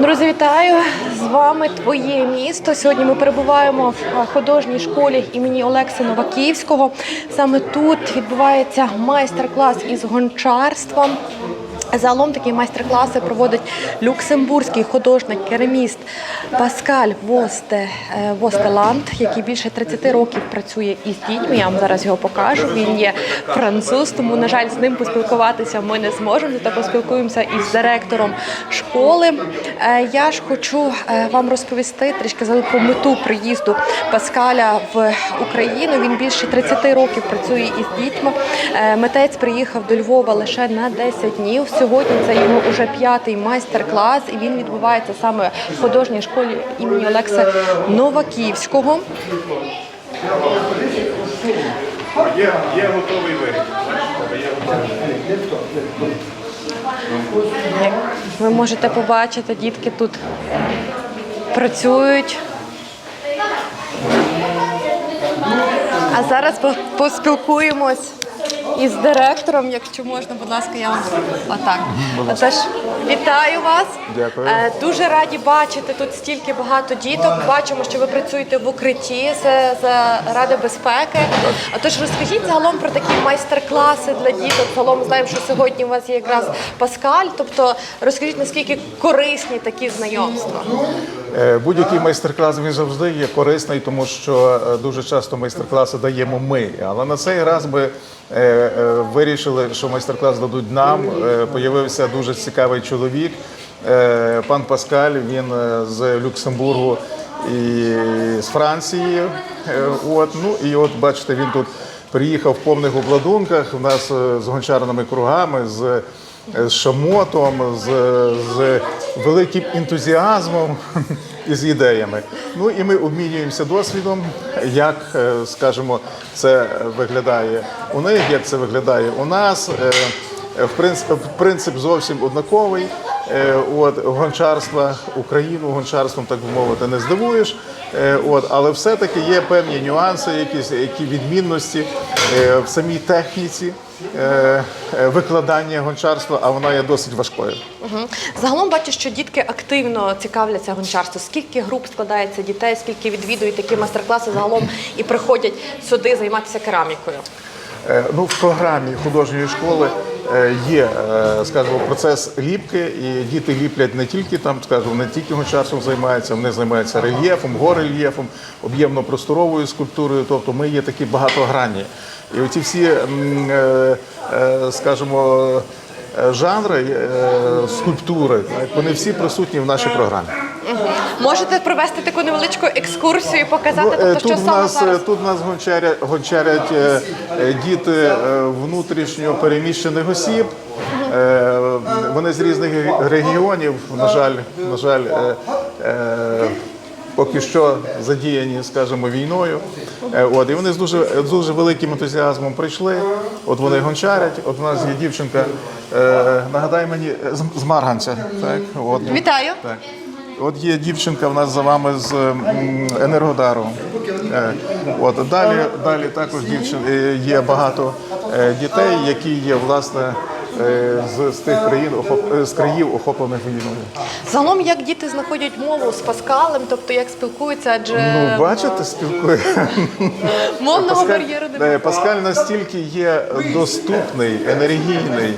Друзі, вітаю! З вами твоє місто. Сьогодні ми перебуваємо в художній школі імені Олекси Новаківського. Саме тут відбувається майстер-клас із гончарства. Загалом такі майстер-класи проводить люксембурзький художник кераміст Паскаль Восте е, Востеланд, який більше 30 років працює із дітьми. Я вам зараз його покажу. Він є француз, тому на жаль, з ним поспілкуватися ми не зможемо. Зато поспілкуємося із директором школи. Е, Я ж хочу е, вам розповісти трішки за про мету приїзду Паскаля в Україну. Він більше 30 років працює із дітьми. Митець приїхав до Львова лише на 10 днів. Сьогодні це його вже п'ятий майстер-клас, і він відбувається саме в художній школі імені Олекса Новаківського. Є, є готовий виріб. Як ви можете побачити, дітки тут працюють. А зараз по- із директором, якщо можна, будь ласка, я вам отак. Отож, вітаю вас. Дякую. Е, Дуже раді бачити тут стільки багато діток. Бачимо, що ви працюєте в укритті це за ради безпеки. Отож, розкажіть загалом про такі майстер-класи для діток. Загалом знаємо, що сьогодні у вас є якраз Паскаль. Тобто розкажіть, наскільки корисні такі знайомства. Е, Будь-який майстер-клас він завжди є корисний, тому що е, дуже часто майстер-класи даємо ми. Але на цей раз ми е, вирішили, що майстер-клас дадуть нам. Появився дуже цікавий чоловік, пан Паскаль. Він з Люксембургу і з Франції. От ну і от бачите, він тут приїхав в повних обладунках. У нас з гончарними кругами. з з шамотом, з, з великим ентузіазмом і з ідеями. Ну і ми обмінюємося досвідом, як, е, скажімо, це виглядає у них, як це виглядає у нас. Е, В принцип, принцип зовсім однаковий. Е, От гончарства Україну гончарством, так би мовити, не здивуєш. Е, От, але все-таки є певні нюанси, якісь які відмінності е, в самій техніці викладання гончарства, а вона є досить важкою. Мгм. Загалом бачу, що дітки активно цікавляться гончарством. Скільки груп складається дітей, скільки відвідують такі майстер-класи загалом і приходять сюди займатися керамікою. Е, Ну, в програмі художньої школи е, є, е, скажімо, процес ліпки, і діти ліплять не тільки там, скажімо, не тільки гончарством займаються, вони займаються рельєфом, горельєфом, об'ємно-просторовою скульптурою. Тобто ми є такі багатогранні. І оці всі, скажімо, жанри скульптури, вони всі присутні в нашій програмі. Можете провести таку невеличку екскурсію, показати, Ну, е, тобто, що тут, в саме нас, зараз. е, тут нас гончарять, гончарять е, діти внутрішньо переміщених осіб. Вони з різних регіонів, на жаль, на жаль, поки що задіяні, скажімо, війною. От, і вони з дуже, з дуже великим ентузіазмом прийшли. От вони гончарять. От у нас є дівчинка, нагадай мені, з, з Марганця. Так, от. Вітаю. Так. От є дівчинка в нас за вами з Енергодару. Е, От далі, далі також дівчин е, є багато е, дітей, які є власне з, з тих країн охоп- е, з країв охоплених війною. Загалом, як діти знаходять мову з Паскалем, тобто як спілкуються, адже Ну бачите, спілкує мовного бар'єру е, немає. Паскаль настільки є доступний, енергійний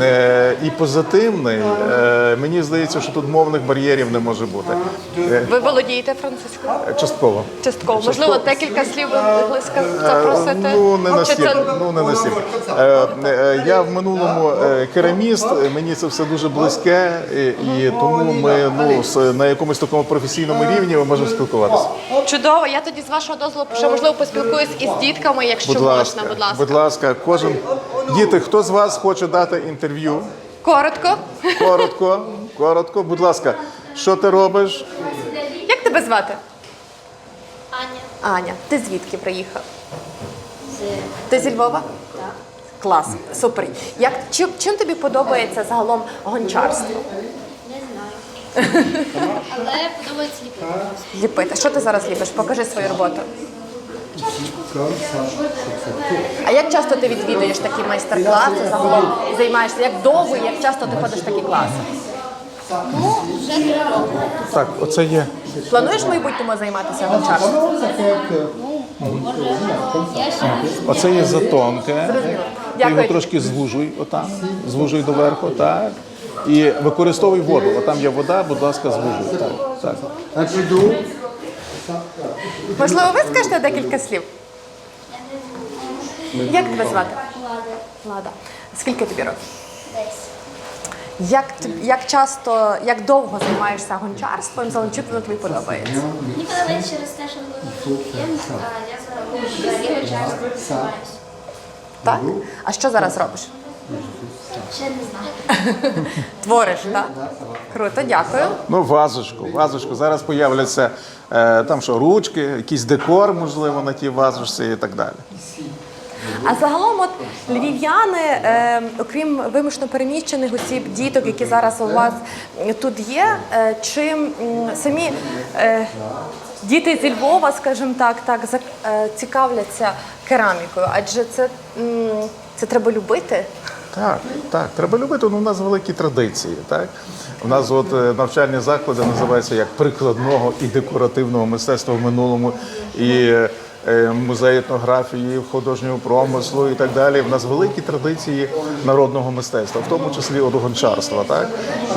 е, і позитивний. е, Мені здається, що тут мовних бар'єрів не може бути. Е, Ви володієте французькою? Частково. Частково. Можливо, декілька слів ви могли запросити? Ну не настільки. Ну не настільки. Е, е, Я в минулому е, кераміст. е, Мені це все дуже близьке, і, і тому ми ну на якомусь такому професійному рівні ми можемо спілкуватися. Чудово. Я тоді з вашого дозволу ще можливо поспілкуюсь із дітками, якщо Будь ласка, можна, будь ласка. будь ласка, кожен діти, хто з вас хоче дати інтерв'ю? Коротко. Коротко, коротко, будь ласка, що ти робиш? Як тебе звати? Аня Аня. Ти звідки приїхав? з Ти зі Львова? так. Клас, супер. Як чим, чим тобі подобається загалом гончарство? Не знаю. Але подобається ліпити. Ліпити. Що ти зараз ліпиш? Покажи свою роботу. А як часто ти відвідуєш такі майстер-класи загалом займаєшся? Як довго і як часто ти ходиш в такі класи? Ну, вже три роки. Так, оце є. Плануєш в майбутньому займатися гончарством? Може, я ще Оце є затонке. Ти його трошки звужуй отам, звужуй доверху, так. І використовуй воду. Отам є вода, будь ласка, звужуй. Так, так. Можливо, ви скажете декілька слів? Як тебе звати? влада Влада. Скільки тобі років? десь. Як, як часто, як довго займаєшся гончарством? Чи тобі подобається? Мені подобається через те, що приємно, а я зараз часто займаюся. Так? А що зараз робиш? Ще не знаю. Твориш, так? Круто, дякую. Ну, вазочку, вазочку. Зараз появляться е, там що, ручки, якийсь декор, можливо, на тій вазочці і так далі. А загалом, от львів'яни, е, окрім вимушено переміщених осіб, діток, які зараз у вас тут є, е, чим м, самі е, діти зі Львова, скажімо так, так е, цікавляться керамікою, адже це, це треба любити. Так, так, треба любити. Ну, у нас великі традиції. Так? У нас от е, навчальні заклади називаються як прикладного і декоративного мистецтва в минулому, і е, музей етнографії, художнього промислу і так далі. У нас великі традиції народного мистецтва, в тому числі от гончарства. Так?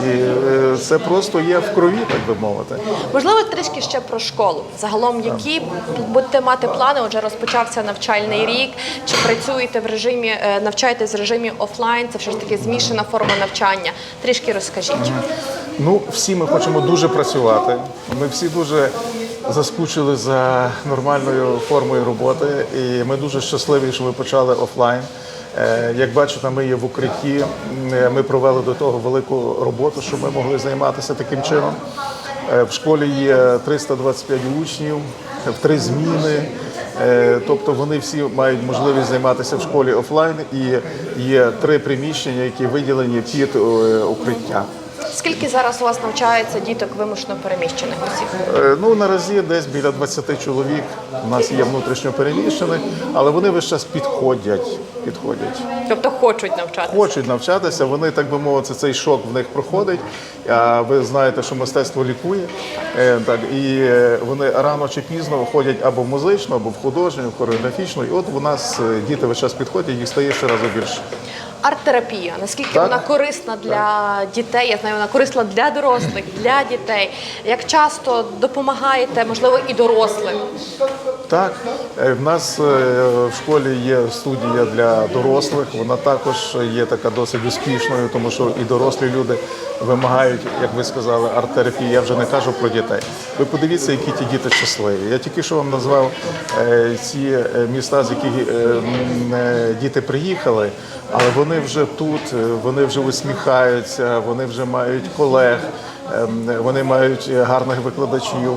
І е, це просто є в крові, так би мовити. Можливо, трішки ще про школу. Загалом, які будете мати плани? Отже, розпочався навчальний рік. Чи працюєте в режимі, е, навчаєтесь в режимі офлайн? Це все ж таки змішана форма навчання. Трішки розкажіть. Ну, всі ми хочемо дуже працювати. Ми всі дуже заскучили за нормальною формою роботи, і ми дуже щасливі, що ви почали офлайн. Е, Як бачите, ми є в укритті. Ми провели до того велику роботу, щоб ми могли займатися таким чином. Е, В школі є 325 учнів, в три зміни. Е, Тобто вони всі мають можливість займатися в школі офлайн, і є три приміщення, які виділені під укриття. Скільки зараз у вас навчається діток вимушено переміщених осіб? Е, Ну наразі десь біля 20 чоловік. У нас є внутрішньо переміщених, але вони весь час підходять. Підходять, Тобто хочуть навчатися? хочуть навчатися. Вони так би мовити, цей шок в них проходить. А ви знаєте, що мистецтво лікує. Е, Так і е, вони рано чи пізно ходять або в музичну, або в художню, в хореографічну. І от у нас діти весь час підходять, їх стає щоразу більше. Арт-терапія. Наскільки Так. вона корисна для дітей? Я знаю, вона корисна для дорослих, для дітей. Як часто допомагаєте, можливо, і дорослим? Так, е, в нас е, в школі є студія для дорослих. Вона також є така досить успішною, тому що і дорослі люди вимагають, як ви сказали, арт-терапії. Я вже не кажу про дітей. Ви подивіться, які ті діти щасливі. Я тільки що вам назвав е, ці міста, з яких діти приїхали, але вони вже тут, е, вони вже усміхаються, вони вже мають колег, ем, вони мають гарних викладачів.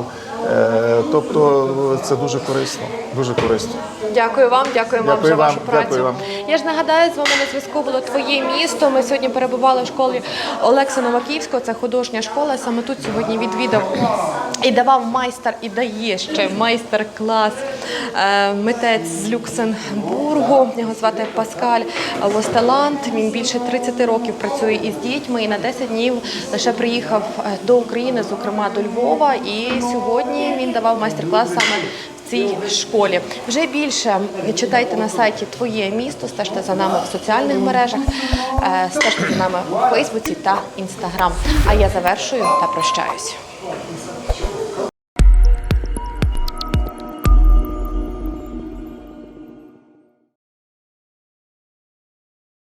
Е, Тобто це дуже корисно, дуже корисно. Дякую вам, дякую вам за вам, вашу працю. вам. Я ж нагадаю, з вами на зв'язку було твоє місто. Ми сьогодні перебували в школі Олекса Новаківського. Це художня школа. Саме тут сьогодні відвідав і давав майстер, і дає ще майстер-клас е, митець з Люксембургу. Його звати Паскаль Лостеланд. Він більше 30 років працює із дітьми і на 10 днів лише приїхав е, до України, зокрема до Львова. І сьогодні він давав майстер-клас саме цій школі. Вже більше читайте на сайті Твоє місто, стежте за нами в соціальних мережах, е, стежте за нами у Фейсбуці та Інстаграм. А я завершую та прощаюсь.